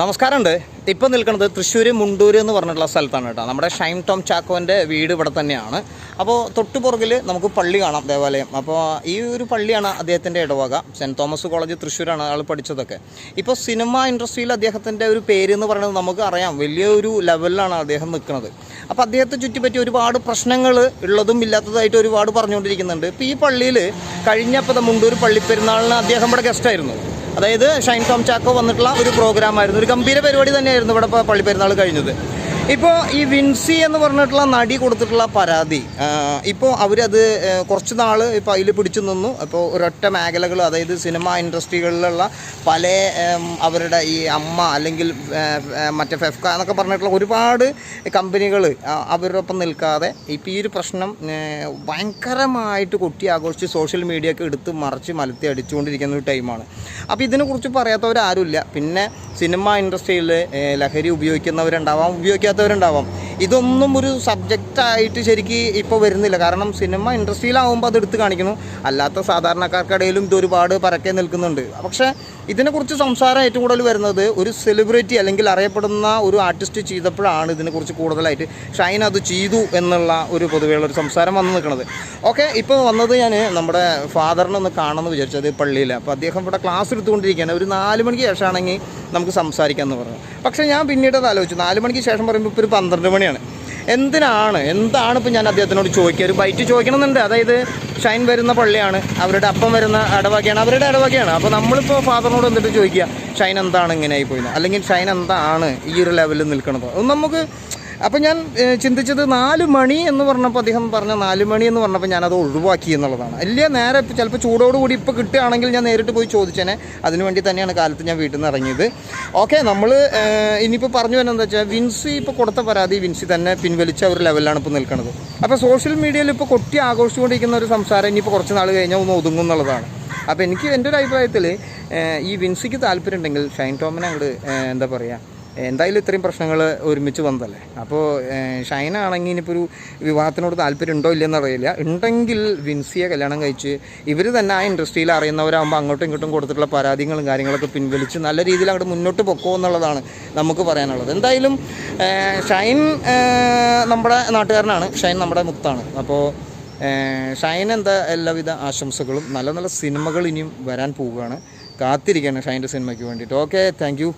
നമസ്കാരമുണ്ട്. ഇപ്പം നിൽക്കുന്നത് തൃശ്ശൂർ മുണ്ടൂർ എന്ന് പറഞ്ഞിട്ടുള്ള സ്ഥലത്താണ് കേട്ടോ. നമ്മുടെ ഷൈം ടോം ചാക്കോന്റെ വീട് ഇവിടെ തന്നെയാണ്. അപ്പോൾ തൊട്ടു പുറകിൽ നമുക്ക് പള്ളി കാണാം ദേവാലയം. അപ്പോൾ ഈ ഒരു പള്ളിയാണ് അദ്ദേഹത്തിന്റെ ഇടവക. സെന്റ് തോമസ് കോളേജ് തൃശ്ശൂരാണ് ആൾ പഠിച്ചതൊക്കെ. ഇപ്പോൾ സിനിമ ഇൻഡസ്ട്രിയിൽ അദ്ദേഹത്തിന്റെ ഒരു പേര് എന്ന് പറയുന്നത് നമുക്ക് അറിയാം. വലിയൊരു ലെവലിലാണ് അദ്ദേഹം നിൽക്കുന്നത്. അപ്പോൾ അദ്ദേഹത്തെ ചുറ്റിപ്പറ്റി ഒരുപാട് പ്രശ്നങ്ങൾ ഉള്ളതും ഇല്ലാത്തതായിട്ട് ഒരുപാട് പറഞ്ഞുകൊണ്ടിരിക്കുന്നുണ്ട്. ഇപ്പോൾ ഈ പള്ളിയിൽ കഴിഞ്ഞപ്പോൾ മുണ്ടൂർ പള്ളിപ്പെരുന്നാളിന് അദ്ദേഹം ഇവിടെ ഗസ്റ്റായിരുന്നു അതായത് ഷൈൻ ടോം ചാക്കോ വന്നിട്ടുള്ള ഒരു പ്രോഗ്രാമായിരുന്നു ഒരു ഗംഭീര പരിപാടി തന്നെയായിരുന്നു ഇവിടെ ഇപ്പോൾ പള്ളി പെരുന്നാൾ കഴിഞ്ഞത്. ഇപ്പോൾ ഈ വിൻസി എന്ന് പറഞ്ഞിട്ടുള്ള നടി കൊടുത്തിട്ടുള്ള പരാതി ഇപ്പോൾ അവരത് കുറച്ച് നാൾ ഇപ്പോൾ അതിൽ പിടിച്ചു നിന്നു. അപ്പോൾ ഒരൊറ്റ മേഖലകൾ അതായത് സിനിമ ഇൻഡസ്ട്രികളിലുള്ള പല അവരുടെ ഈ അമ്മ അല്ലെങ്കിൽ മറ്റേ ഫെഫ്ക എന്നൊക്കെ പറഞ്ഞിട്ടുള്ള ഒരുപാട് കമ്പനികൾ അവരോടൊപ്പം നിൽക്കാതെ ഇപ്പോൾ ഈ ഒരു പ്രശ്നം ഭയങ്കരമായിട്ട് കൊട്ടി ആഘോഷിച്ച് സോഷ്യൽ മീഡിയ ഒക്കെ എടുത്ത് മറിച്ച് മലത്തി അടിച്ചുകൊണ്ടിരിക്കുന്ന ഒരു ടൈമാണ്. അപ്പോൾ ഇതിനെക്കുറിച്ച് പറയാത്തവരാരുമില്ല. പിന്നെ സിനിമ ഇൻഡസ്ട്രിയിൽ ലഹരി ഉപയോഗിക്കുന്നവരുണ്ടാവാം ഉപയോഗിക്കാത്തവരുണ്ടാവാം ഇതൊന്നും ഒരു സബ്ജക്റ്റായിട്ട് ശരിക്ക് ഇപ്പോൾ വരുന്നില്ല. കാരണം സിനിമ ഇൻഡസ്ട്രിയിലാവുമ്പോൾ അത് എടുത്ത് കാണിക്കുന്നു. അല്ലാത്ത സാധാരണക്കാർക്കിടയിലും ഇത് ഒരുപാട് പരക്കെ നിൽക്കുന്നുണ്ട്. പക്ഷേ ഇതിനെക്കുറിച്ച് സംസാരം ഏറ്റവും കൂടുതൽ വരുന്നത് ഒരു സെലിബ്രിറ്റി അല്ലെങ്കിൽ അറിയപ്പെടുന്ന ഒരു ആർട്ടിസ്റ്റ് ചെയ്തപ്പോഴാണ് ഇതിനെക്കുറിച്ച് കൂടുതലായിട്ട് ഷൈൻ അത് ചെയ്തു എന്നുള്ള ഒരു പൊതുവെയുള്ള ഒരു സംസാരം വന്നു നിൽക്കുന്നത് ഓക്കെ ഇപ്പോൾ വന്നത് ഞാൻ നമ്മുടെ ഫാദറിനെ ഒന്ന് കാണണമെന്ന് വിചാരിച്ചത് പള്ളിയിൽ അപ്പോൾ അദ്ദേഹം ഇവിടെ ക്ലാസ് എടുത്തുകൊണ്ടിരിക്കുകയാണ്. ഒരു നാല് മണിക്ക് ശേഷമാണെങ്കിൽ നമുക്ക് സംസാരിക്കാമെന്ന് പറഞ്ഞു. പക്ഷേ ഞാൻ പിന്നീട് അത് ആലോചിച്ചു. നാല് മണിക്ക് ശേഷം പറയുമ്പോൾ ഇപ്പോൾ ഒരു പന്ത്രണ്ട് മണിയാണ് എന്തിനാണ്? എന്താണ് ഇപ്പോൾ ഞാൻ അദ്ദേഹത്തിനോട് ചോദിക്കുക? ഒരു ബൈറ്റ് ചോദിക്കണമെന്നുണ്ട്. അതായത് ഷൈൻ വരുന്ന പള്ളിയാണ്. അവരുടെ അപ്പം വരുന്ന അടവകയാണ്. അവരുടെ അടവകയാണ്. അപ്പോൾ നമ്മളിപ്പോൾ ഫാദറിനോട് എന്നിട്ട് ചോദിക്കുക ഷൈൻ എന്താണ് ഇങ്ങനെ ആയി പോയത് അല്ലെങ്കിൽ ഷൈൻ എന്താണ് ഈ ഒരു ലെവലിൽ നിൽക്കുന്നത് അത് നമുക്ക് അപ്പോൾ ഞാൻ ചിന്തിച്ചത് നാല് മണി എന്ന് പറഞ്ഞപ്പോൾ അദ്ദേഹം പറഞ്ഞ നാല് മണി എന്ന് പറഞ്ഞപ്പോൾ ഞാനത് ഒഴിവാക്കി എന്നുള്ളതാണ്. അല്ല നേരെ ഇപ്പോൾ ചിലപ്പോൾ ചൂടോടുകൂടി ഇപ്പോൾ കിട്ടുകയാണെങ്കിൽ ഞാൻ നേരിട്ട് പോയി ചോദിച്ചേനെ. അതിനു വേണ്ടി തന്നെയാണ് കാലത്ത് ഞാൻ വീട്ടിൽ നിന്ന് ഇറങ്ങിയത്. ഓക്കെ നമ്മൾ ഇനിയിപ്പോൾ പറഞ്ഞു വരുന്നത് വെച്ചാൽ വിൻസി ഇപ്പോൾ കൊടുത്ത പരാതി വിൻസി തന്നെ പിൻവലിച്ച ഒരു ലെവലിലാണ് ഇപ്പോൾ നിൽക്കുന്നത് അപ്പോൾ സോഷ്യൽ മീഡിയയിൽ ഇപ്പോൾ കൊട്ടി ആഘോഷിച്ചുകൊണ്ടിരിക്കുന്ന ഒരു സംസാരം ഇനിയിപ്പോൾ കുറച്ച് നാൾ കഴിഞ്ഞാൽ ഒന്ന് ഒതുങ്ങും എന്നുള്ളതാണ്. അപ്പോൾ എനിക്ക് എന്റെ ഒരു അഭിപ്രായത്തിൽ ഈ വിൻസിക്ക് താല്പര്യം ഉണ്ടെങ്കിൽ ഷൈൻ ടോമിനെ അങ്ങോട്ട് എന്താ പറയുക എന്തായാലും ഇത്രയും പ്രശ്നങ്ങൾ ഒരുമിച്ച് വന്നതല്ലേ? അപ്പോൾ ഷൈനാണെങ്കിൽ ഇനിയിപ്പോൾ ഒരു വിവാഹത്തിനോട് താല്പര്യം ഉണ്ടോ ഇല്ലയെന്ന് അറിയില്ല. ഉണ്ടെങ്കിൽ വിൻസിയെ കല്യാണം കഴിച്ച് ഇവർ തന്നെ ആ ഇൻഡസ്ട്രിയിൽ അറിയുന്നവരാകുമ്പോൾ അങ്ങോട്ടും ഇങ്ങോട്ടും കൊടുത്തിട്ടുള്ള പരാതികളും കാര്യങ്ങളൊക്കെ പിൻവലിച്ച് നല്ല രീതിയിൽ അങ്ങോട്ട് മുന്നോട്ട് പൊക്കോ എന്നുള്ളതാണ് നമുക്ക് പറയാനുള്ളത്. എന്തായാലും ഷൈൻ നമ്മുടെ നാട്ടുകാരനാണ്. ഷൈൻ നമ്മുടെ മുത്താണ്. അപ്പോൾ ഷൈൻ എന്താ എല്ലാവിധ ആശംസകളും? നല്ല നല്ല സിനിമകൾ ഇനിയും വരാൻ പോവുകയാണ്. കാത്തിരിക്കുകയാണ് ഷൈന്റെ സിനിമയ്ക്ക് വേണ്ടിയിട്ട്. Okay thank